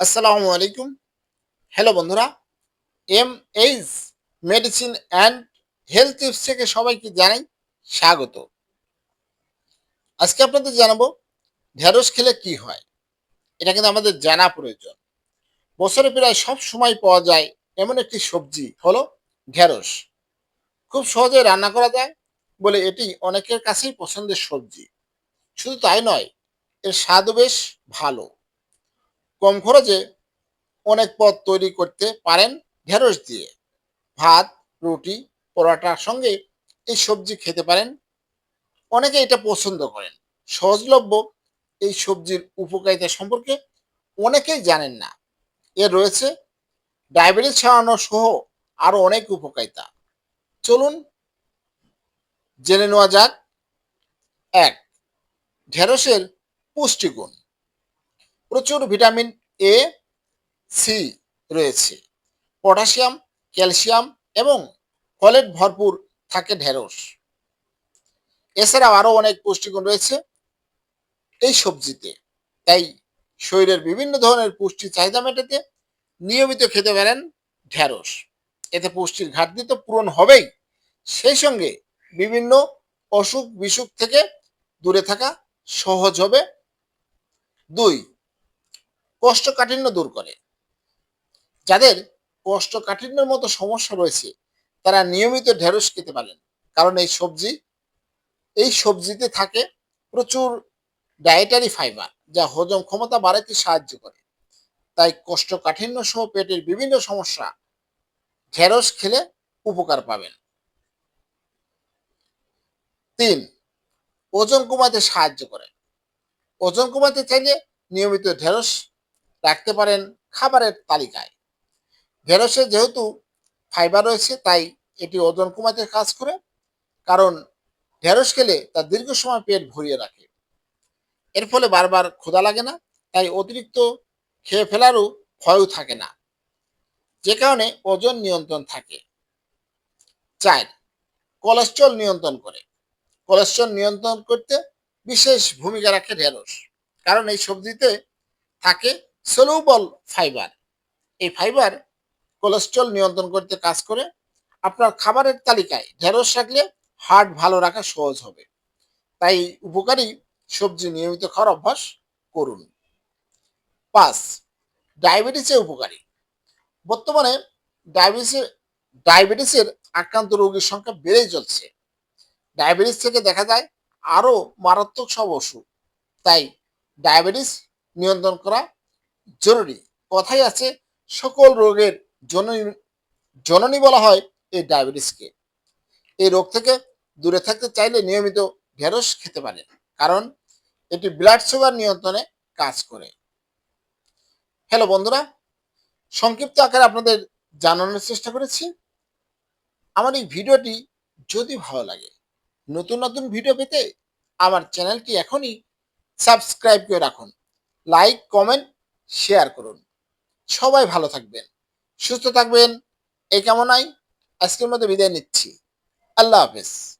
আসসালামু আলাইকুম। হ্যালো বন্ধুরা M H medicine and health tips থেকে সবাইকে জানাই স্বাগত। আজকে আপনাদের জানাব ঢেঁড়স খেলে কি হয়? এটা কিন্তু আমাদের জানা প্রয়োজন। বছরে প্রায় সব সময় পাওয়া যায় এমন একটি সবজি হলো ঢেঁড়স। খুব সহজে রান্না করা যায় বলে এটি অনেকের কাছেই পছন্দের সবজি। শুধু তাই নয়, এর স্বাদও বেশ ভালো। কম খরচে অনেক পদ তৈরি করতে পারেন ঢেঁড়স দিয়ে। ভাত, রুটি, পরোটার সঙ্গে এই সবজি খেতে পারেন। অনেকে এটা পছন্দ করেন। সহজলভ্য এই সবজির উপকারিতা সম্পর্কে অনেকেই জানেন না। এর রয়েছে ডায়াবেটিস ছাড়ানো সহ আরও অনেক উপকারিতা। চলুন জেনে নেওয়া যাক। এক, ঢেঁড়সের পুষ্টিগুণ। প্রচুর ভিটামিন এ, সি রয়েছে। পটাশিয়াম, ক্যালসিয়াম এবং ফলেট ভরপুর থাকে ঢেঁড়স। এছাড়াও আরও অনেক পুষ্টিগুণ রয়েছে এই সবজিতে। তাই শরীরের বিভিন্ন ধরনের পুষ্টি চাহিদা মেটাতে নিয়মিত খেতে পারেন ঢেঁড়স। এতে পুষ্টির ঘাটতি তো পূরণ হবেই। সেই সঙ্গে বিভিন্ন অসুখ বিসুখ থেকে দূরে থাকা সহজ হবে। দুই কোষ্ঠকাঠিন্য দূর করে। যাদের কোষ্ঠকাঠিন্যের মতো সমস্যা রয়েছে, তারা নিয়মিত ঢেঁড়স খেতে পারেন। কারণ এই সবজি, এই সবজিতে থাকে প্রচুর ডায়েটারি ফাইবার যা হজম ক্ষমতা বাড়াতে সাহায্য করে। তাই কোষ্ঠকাঠিন্য সহ পেটের বিভিন্ন সমস্যা ঢেঁড়স খেলে উপকার পাবেন। তিন, ওজন কমাতে সাহায্য করে। ওজন কমাতে চাইলে নিয়মিত ঢেঁড়স রাখতে পারেন খাবারের তালিকায়। ঢেঁড়সে যেহেতু ফাইবার রয়েছে, তাই এটি ওজন কমাতে কাজ করে, কারণ ঢেঁড়স খেলে তা দীর্ঘ সময় পেট ভরিয়ে রাখে। এর ফলে বারবার ক্ষুধা লাগে না, তাই অতিরিক্ত খেয়ে ফেলারও ভয়ও থাকে না। যে কারণে ওজন নিয়ন্ত্রণ থাকে। চার, কোলেস্ট্রল নিয়ন্ত্রণ করে। কোলেস্ট্রল নিয়ন্ত্রণ করতে বিশেষ ভূমিকা রাখে ঢেঁড়স, কারণ এই সবজিতে থাকে সলুবল ফাইবার এই ফাইবার কোলেস্ট্রল নিয়ন্ত্রণ করতে কাজ করে। আপনার খাবারের তালিকায় ঢেঁড়স রাখলে হার্ট ভালো রাখা সহজ হবে। তাই উপকারী সবজি নিয়মিত খাওয়ার অভ্যাস করুন। পাঁচ ডায়াবেটিসে উপকারী। বর্তমানে ডায়াবেটিসের ডায়াবেটিসের আক্রান্ত রোগীর সংখ্যা বেড়েই চলছে। ডায়াবেটিস থেকে দেখা যায় আরও মারাত্মক সব অসুখ। তাই ডায়াবেটিস নিয়ন্ত্রণ করা জরুরি। কথাই আছে, সকল রোগের জননী জননী বলা হয় এই ডায়াবেটিসকে। এই রোগ থেকে দূরে থাকতে চাইলে নিয়মিত ঢেঁড়স খেতে পারেন, কারণ এটি ব্লাড সুগার নিয়ন্ত্রণে কাজ করে। হ্যালো বন্ধুরা, সংক্ষিপ্ত আকারে আপনাদের জানানোর চেষ্টা করেছি। আমার এই ভিডিওটি যদি ভালো লাগে, নতুন নতুন ভিডিও পেতে আমার চ্যানেলটি এখনই সাবস্ক্রাইব করে রাখুন। লাইক কমেন্ট শেয়ার করুন। সবাই ভালো থাকবেন, সুস্থ থাকবেন। এই কামনায় আজকের মধ্যে বিদায় নিচ্ছি। আল্লাহ হাফেজ।